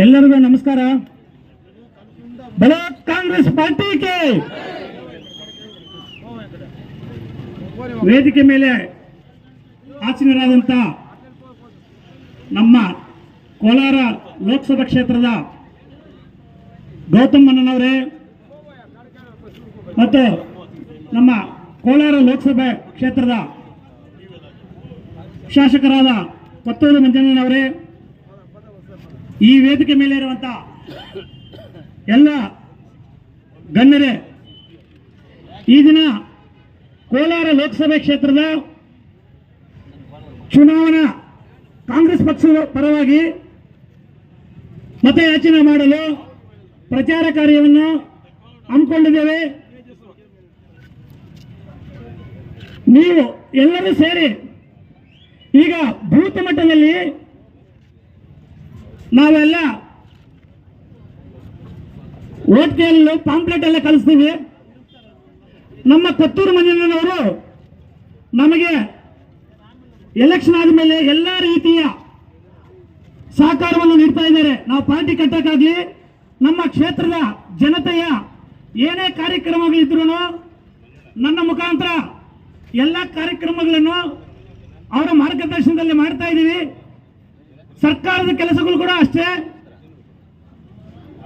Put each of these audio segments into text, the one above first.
ಎಲ್ಲರಿಗೂ ನಮಸ್ಕಾರ. ಬ್ಲಾಕ್ ಕಾಂಗ್ರೆಸ್ ಪಾರ್ಟಿಗೆ ವೇದಿಕೆ ಮೇಲೆ ಆಸೀನರಾದಂಥ ನಮ್ಮ ಕೋಲಾರ ಲೋಕಸಭಾ ಕ್ಷೇತ್ರದ ಗೌತಮ್ ಮನ್ನನವರೇ ಮತ್ತು ನಮ್ಮ ಕೋಲಾರ ಲೋಕಸಭೆ ಕ್ಷೇತ್ರದ ಶಾಸಕರಾದ ಪತ್ತೂರು ಮಂಜಣ್ಣನವರೇ ಈ ವೇದಿಕೆ ಮೇಲೆ ಇರುವಂತ ಎಲ್ಲ ಗಣ್ಯರೇ, ಈ ದಿನ ಕೋಲಾರ ಲೋಕಸಭೆ ಕ್ಷೇತ್ರದ ಚುನಾವಣಾ ಕಾಂಗ್ರೆಸ್ ಪಕ್ಷದ ಪರವಾಗಿ ಮತಯಾಚನೆ ಮಾಡಲು ಪ್ರಚಾರ ಕಾರ್ಯವನ್ನು ಹಮ್ಮಿಕೊಂಡಿದ್ದೇವೆ. ನೀವು ಎಲ್ಲರೂ ಸೇರಿ ಈಗ ಬೂತ್ ಮಟ್ಟದಲ್ಲಿ ನಾವೆಲ್ಲ ಓಟ್ಗೆಲ್ಲು ಪಾಂಪ್ಲೆಟ್ ಎಲ್ಲ ಕಲಿಸ್ತೀವಿ. ನಮ್ಮ ಕೊತ್ತೂರು ಮನೆಯವರು ನಮಗೆ ಎಲೆಕ್ಷನ್ ಆದಮೇಲೆ ಎಲ್ಲ ರೀತಿಯ ಸಹಕಾರವನ್ನು ನೀಡ್ತಾ ಇದ್ದಾರೆ. ನಾವು ಪಾರ್ಟಿ ಕಟ್ಟಕ್ಕಾಗ್ಲಿ, ನಮ್ಮ ಕ್ಷೇತ್ರದ ಜನತೆಯ ಏನೇ ಕಾರ್ಯಕ್ರಮಗಳಿದ್ರು ನನ್ನ ಮುಖಾಂತರ ಎಲ್ಲ ಕಾರ್ಯಕ್ರಮಗಳನ್ನು ಅವರ ಮಾರ್ಗದರ್ಶನದಲ್ಲಿ ಮಾಡ್ತಾ ಇದ್ದೀವಿ. ಸರ್ಕಾರದ ಕೆಲಸಗಳು ಕೂಡ ಅಷ್ಟೇ.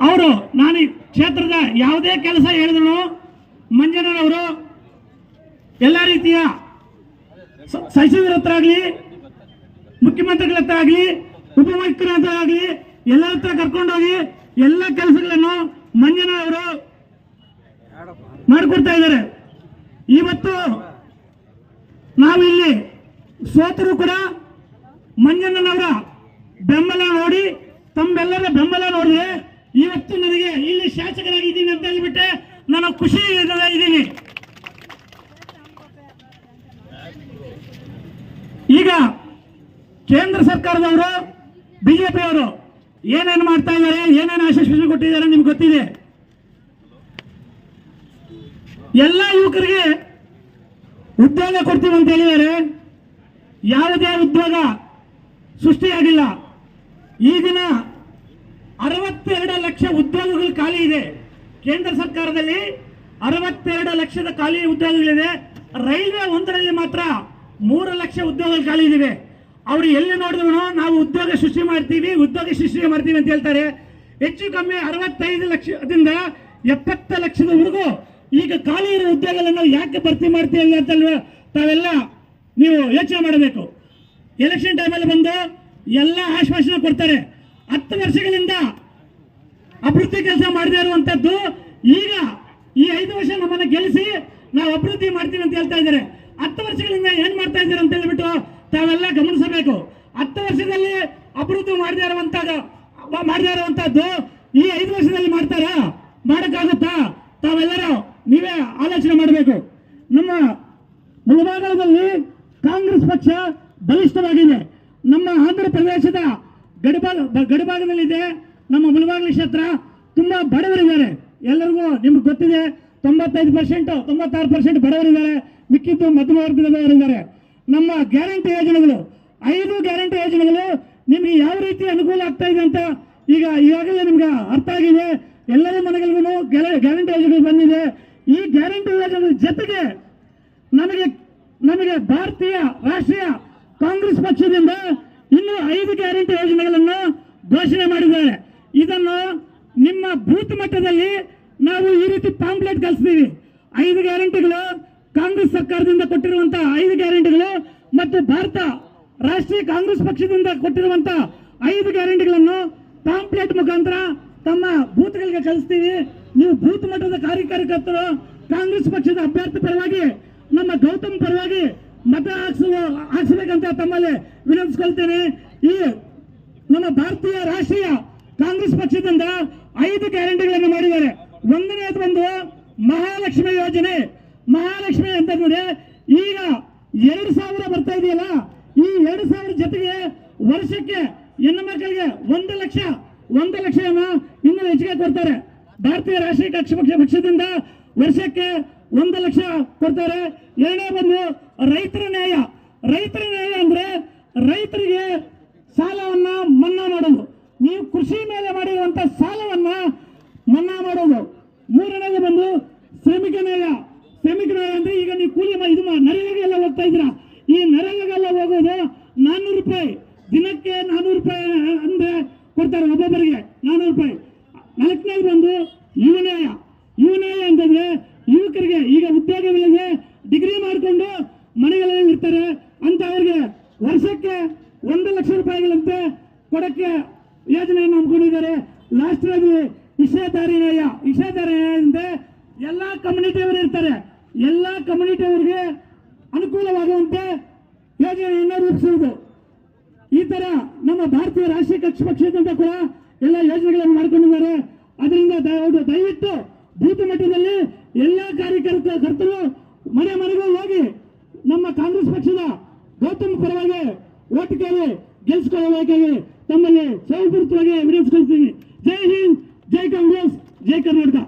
ಅವರು, ನಾನು ಕ್ಷೇತ್ರದ ಯಾವುದೇ ಕೆಲಸ ಹೇಳಿದ್ರು ಮಂಜನವರು ಎಲ್ಲ ರೀತಿಯ ಸಚಿವರ ಹತ್ರ ಆಗಲಿ, ಮುಖ್ಯಮಂತ್ರಿಗಳ ಹತ್ರ ಆಗಲಿ ಉಪಮುಖ್ಯಮಂತ್ರಿ ಹತ್ರ ಆಗಲಿ, ಎಲ್ಲರ ಹತ್ರ ಕರ್ಕೊಂಡೋಗಿ ಎಲ್ಲ ಕೆಲಸಗಳನ್ನು ಮಂಜನವರು ಮಾಡಿಕೊಡ್ತಾ ಇದ್ದಾರೆ. ಇವತ್ತು ನಾವಿಲ್ಲಿ ಸೋತರು ಕೂಡ ಮಂಜಣ್ಣನವರ ಬೆಂಬಲ ನೋಡಿ, ತಮ್ಮೆಲ್ಲರ ಬೆಂಬಲ ನೋಡಿದ್ರೆ ಇವತ್ತು ನನಗೆ ಇಲ್ಲಿ ಶಾಸಕರಾಗಿದ್ದೀನಿ ಅಂತ ಹೇಳಿಬಿಟ್ಟೆ ನಾನು ಖುಷಿ ಇದ್ದೀನಿ. ಈಗ ಕೇಂದ್ರ ಸರ್ಕಾರದವರು, ಬಿಜೆಪಿಯವರು ಏನೇನು ಮಾಡ್ತಾ ಇದ್ದಾರೆ, ಏನೇನು ಆಶ್ವಾಸನೆ ಕೊಟ್ಟಿದ್ದಾರೆ ನಿಮ್ಗೆ ಗೊತ್ತಿದೆ? ಎಲ್ಲ ಯುವಕರಿಗೆ ಉದ್ಯೋಗ ಕೊಡ್ತೀವಿ ಅಂತ ಹೇಳಿದ್ದಾರೆ. ಯಾವುದೇ ಉದ್ಯೋಗ ಸೃಷ್ಟಿಯಾಗಿಲ್ಲ. ಈ ದಿನ ಅರವತ್ತೆರಡು ಲಕ್ಷ ಉದ್ಯೋಗಗಳು ಖಾಲಿ ಇದೆ. ಕೇಂದ್ರ ಸರ್ಕಾರದಲ್ಲಿ ಅರವತ್ತೆರಡು ಲಕ್ಷದ ಖಾಲಿ ಉದ್ಯೋಗಗಳಿದೆ. ರೈಲ್ವೆ ಒಂದರಲ್ಲಿ ಮಾತ್ರ ಮೂರು ಲಕ್ಷ ಉದ್ಯೋಗಗಳು ಖಾಲಿ ಇದೆ ಅವರು ಎಲ್ಲಿ ನೋಡಿದ್ರು ನಾವು ಉದ್ಯೋಗ ಸೃಷ್ಟಿ ಮಾಡ್ತೀವಿ, ಉದ್ಯೋಗ ಸೃಷ್ಟಿ ಮಾಡ್ತೀವಿ ಅಂತ ಹೇಳ್ತಾರೆ. ಹೆಚ್ಚು ಕಮ್ಮಿ ಅರವತ್ತೈದು ಲಕ್ಷದಿಂದ ಎಪ್ಪತ್ತು ಲಕ್ಷದವರೆಗೂ ಈಗ ಖಾಲಿ ಇರೋ ಉದ್ಯೋಗಗಳನ್ನು ಯಾಕೆ ಭರ್ತಿ ಮಾಡ್ತೀವಿ ಅಂತಲ್ವ ತಾವೆಲ್ಲ ನೀವು ಯೋಚನೆ ಮಾಡಬೇಕು. ಎಲೆಕ್ಷನ್ ಟೈಮಲ್ಲಿ ಬಂದು ಎಲ್ಲ ಆಶ್ವಾಸನೆ ಕೊಡ್ತಾರೆ. ಹತ್ತು ವರ್ಷಗಳಿಂದ ಅಭಿವೃದ್ಧಿ ಕೆಲಸ ಮಾಡದೇ ಇರುವಂತದ್ದು ಈಗ ಈ ಐದು ವರ್ಷ ನಮ್ಮನ್ನ ಗೆಲ್ಲಿಸಿ ನಾವು ಅಭಿವೃದ್ಧಿ ಮಾಡ್ತೀವಿ ಅಂತ ಹೇಳ್ತಾ ಇದ್ದಾರೆ. ಹತ್ತು ವರ್ಷಗಳಿಂದ ಏನ್ ಮಾಡ್ತಾ ಇದ್ದಾರೆ ಅಂತ ಹೇಳ್ಬಿಟ್ಟು ತಾವೆಲ್ಲ ಗಮನಿಸಬೇಕು. ಹತ್ತು ವರ್ಷದಲ್ಲಿ ಅಭಿವೃದ್ಧಿ ಮಾಡದೇ ಇರುವಂತ ಮಾಡದೇ ಇರುವಂತದ್ದು ಈ ಐದು ವರ್ಷದಲ್ಲಿ ಮಾಡ್ತಾರಾ? ಮಾಡಕ್ಕಾಗುತ್ತಾ? ತಾವೆಲ್ಲರೂ ನೀವೇ ಆಲೋಚನೆ ಮಾಡಬೇಕು. ನಮ್ಮ ಮುಳಬಾಗಲದಲ್ಲಿ ಕಾಂಗ್ರೆಸ್ ಪಕ್ಷ ಬಲಿಷ್ಠವಾಗಿದೆ. ನಮ್ಮ ಆಂಧ್ರ ಪ್ರದೇಶದ ಗಡಿಭಾಗ, ಗಡಿಭಾಗದಲ್ಲಿದೆ. ನಮ್ಮ ಮುಳಬಾಗಿಲು ಕ್ಷೇತ್ರ ತುಂಬಾ ಬಡವರಿದ್ದಾರೆ. ಎಲ್ಲರಿಗೂ ನಿಮ್ಗೆ ಗೊತ್ತಿದೆ, ತೊಂಬತ್ತೈದು ಪರ್ಸೆಂಟ್ ತೊಂಬತ್ತಾರು ಪರ್ಸೆಂಟ್ ಬಡವರಿದ್ದಾರೆ. ಮಿಕ್ಕಿದ್ದು ಮಧ್ಯಮ ವರ್ಗದವರಿದ್ದಾರೆ. ನಮ್ಮ ಗ್ಯಾರಂಟಿ ಯೋಜನೆಗಳು, ಐದು ಗ್ಯಾರಂಟಿ ಯೋಜನೆಗಳು ನಿಮಗೆ ಯಾವ ರೀತಿ ಅನುಕೂಲ ಆಗ್ತಾ ಇದೆ ಅಂತ ಈಗ ಈಗಾಗಲೇ ನಿಮ್ಗೆ ಅರ್ಥ ಆಗಿದೆ. ಎಲ್ಲರ ಮನೆಗಳಿಗೂ ಗ್ಯಾರಂಟಿ ಯೋಜನೆಗಳು ಬಂದಿದೆ. ಈ ಗ್ಯಾರಂಟಿ ಯೋಜನೆ ಜೊತೆಗೆ ನಮಗೆ ನಮಗೆ ಭಾರತೀಯ ರಾಷ್ಟ್ರೀಯ ಕಾಂಗ್ರೆಸ್ ಪಕ್ಷದಿಂದ ಇನ್ನು ಐದು ಗ್ಯಾರಂಟಿ ಯೋಜನೆಗಳನ್ನು ಘೋಷಣೆ ಮಾಡಿದ್ದಾರೆ. ಇದನ್ನು ನಿಮ್ಮ ಬೂತ್ ಮಟ್ಟದಲ್ಲಿ ನಾವು ಈ ರೀತಿ ಪಾಂಪ್ಲೆಟ್ ಕಲಿಸ್ತೀವಿ ಐದು ಗ್ಯಾರಂಟಿಗಳು ಕಾಂಗ್ರೆಸ್ ಸರ್ಕಾರದಿಂದ ಕೊಟ್ಟಿರುವಂತಹ ಐದು ಗ್ಯಾರಂಟಿಗಳು ಮತ್ತು ಭಾರತ ರಾಷ್ಟ್ರೀಯ ಕಾಂಗ್ರೆಸ್ ಪಕ್ಷದಿಂದ ಕೊಟ್ಟಿರುವಂತಹ ಐದು ಗ್ಯಾರಂಟಿಗಳನ್ನು ಪಾಂಪ್ಲೆಟ್ ಮುಖಾಂತರ ತಮ್ಮ ಬೂತ್ಗಳಿಗೆ ಕಲಿಸ್ತೀವಿ ನೀವು ಬೂತ್ ಮಟ್ಟದ ಕಾರ್ಯಕರ್ತರು ಕಾಂಗ್ರೆಸ್ ಪಕ್ಷದ ಅಭ್ಯರ್ಥಿ ಪರವಾಗಿ, ನಮ್ಮ ಗೌತಮ್ ಪರವಾಗಿ ಮತ ಹಾಕ್ಸುವ ಹಾಕ್ಸ್ಬೇಕಂತ ತಮ್ಮಲ್ಲಿ ವಿನಂತಿಸ್ಕೊಳ್ತೇನೆ. ಈ ನಮ್ಮ ಭಾರತೀಯ ರಾಷ್ಟ್ರೀಯ ಕಾಂಗ್ರೆಸ್ ಪಕ್ಷದಿಂದ ಐದು ಗ್ಯಾರಂಟಿಗಳನ್ನು ಮಾಡಿದ್ದಾರೆ. ಒಂದನೇದು ಬಂದು ಮಹಾಲಕ್ಷ್ಮಿ ಯೋಜನೆ. ಮಹಾಲಕ್ಷ್ಮಿ ಅಂತಂದ್ರೆ ಈಗ ಎರಡು ಸಾವಿರ ಬರ್ತಾ ಇದೆಯಲ್ಲ, ಈ ಎರಡು ಸಾವಿರ ಜೊತೆಗೆ ವರ್ಷಕ್ಕೆ ಹೆಣ್ಣು ಮಕ್ಕಳಿಗೆ ಒಂದು ಲಕ್ಷ, ಒಂದು ಲಕ್ಷವನ್ನು ಇನ್ನೂ ಹೆಚ್ಚಿಗೆ ಕೊಡ್ತಾರೆ. ಭಾರತೀಯ ರಾಷ್ಟ್ರೀಯ ಪಕ್ಷ ಪಕ್ಷದಿಂದ ವರ್ಷಕ್ಕೆ ಒಂದು ಲಕ್ಷ ಕೊಡ್ತಾರೆ. ಎರಡನೇ ಬಂದು ರೈತರ ನ್ಯಾಯ. ರೈತರ ನ್ಯಾಯ ಅಂದ್ರೆ ರೈತರಿಗೆ ಸಾಲವನ್ನ ಮನ್ನಾ ಮಾಡೋದು. ನೀವು ಕೃಷಿ ಮೇಲೆ ಮಾಡಿರುವಂತ ಸಾಲವನ್ನ ಮನ್ನಾ ಮಾಡೋದು. ಮೂರನೇದು ಬಂದು ಶ್ರಮಿಕ ನ್ಯಾಯ. ಶ್ರಮಿಕ ನ್ಯಾಯ ಅಂದ್ರೆ ಈಗ ನೀವು ಕೂಲಿ ಇದು ನರೇಗಾಗೆಲ್ಲ ಹೋಗ್ತಾ ಇದ್ದೀರಾ? ಈ ನರೇಗಾಗೆಲ್ಲ ಹೋಗೋದು ನಾನ್ನೂರು ರೂಪಾಯಿ. ದಿನಕ್ಕೆ ನಾನ್ನೂರು ರೂಪಾಯಿ ಅಂದ್ರೆ ಕೊಡ್ತಾರೆ ಒಬ್ಬೊಬ್ಬರಿಗೆ. ನಾನ್ನೂರು ರೂಪಾಯಿ. ನಾಲ್ಕನೇದು ಬಂದು ಯು ನ್ಯಾಯ. ಯುವ ನ್ಯಾಯ ಅಂತಂದ್ರೆ ಯುವಕರಿಗೆ ಈಗ ಉದ್ಯೋಗವಿಲ್ಲದೆ ಡಿಗ್ರಿ ಮಾಡಿಕೊಂಡು ಲಾಸ್ಟ್ ಆಗಿ ಇಶಾದಾರಿ ನ್ಯಾಯ ಇಶಾದಾರಿ ನ್ಯಾಯ ಅಂದ್ರೆ ಎಲ್ಲಾ ಕಮ್ಯುನಿಟಿಯವರು ಇರ್ತಾರೆ. ಎಲ್ಲಾ ಕಮ್ಯುನಿಟಿಯವರಿಗೆ ಅನುಕೂಲವಾಗುವಂತೆ ಯೋಜನೆಯನ್ನು ರೂಪಿಸುವುದು. ಈ ತರ ನಮ್ಮ ಭಾರತೀಯ ರಾಷ್ಟ್ರೀಯ ಕಕ್ಷ ಪಕ್ಷದಿಂದ ಕೂಡ ಎಲ್ಲ ಯೋಜನೆಗಳನ್ನು ಮಾಡ್ಕೊಂಡಿದ್ದಾರೆ. ಅದರಿಂದ ದಯ- ದಯವಿಟ್ಟು ಭೂತ ಮಟ್ಟದಲ್ಲಿ ಎಲ್ಲಾ ಕಾರ್ಯಕರ್ತರು ಕರ್ತರು ಮನೆ ಮನೆಗೂ ಹೋಗಿ ನಮ್ಮ ಕಾಂಗ್ರೆಸ್ ಪಕ್ಷದ ಗೌತಮ್ ಪರವಾಗಿ ಓಟ್ ಕೇಳಿ ಗೆಲ್ಸ್ಕೊಳ್ಳಬೇಕಾಗಿ ತಮ್ಮಲ್ಲಿ ಸೌಪೂರ್ತವಾಗಿ ವಿನಂತಿಸ್ಕೊಳ್ತೀನಿ ಜೈ ಹಿಂದ್ ಜೈ ಕಾಂಗ್ರೆಸ್ ಜೈ ಕರ್ನಾಟಕ.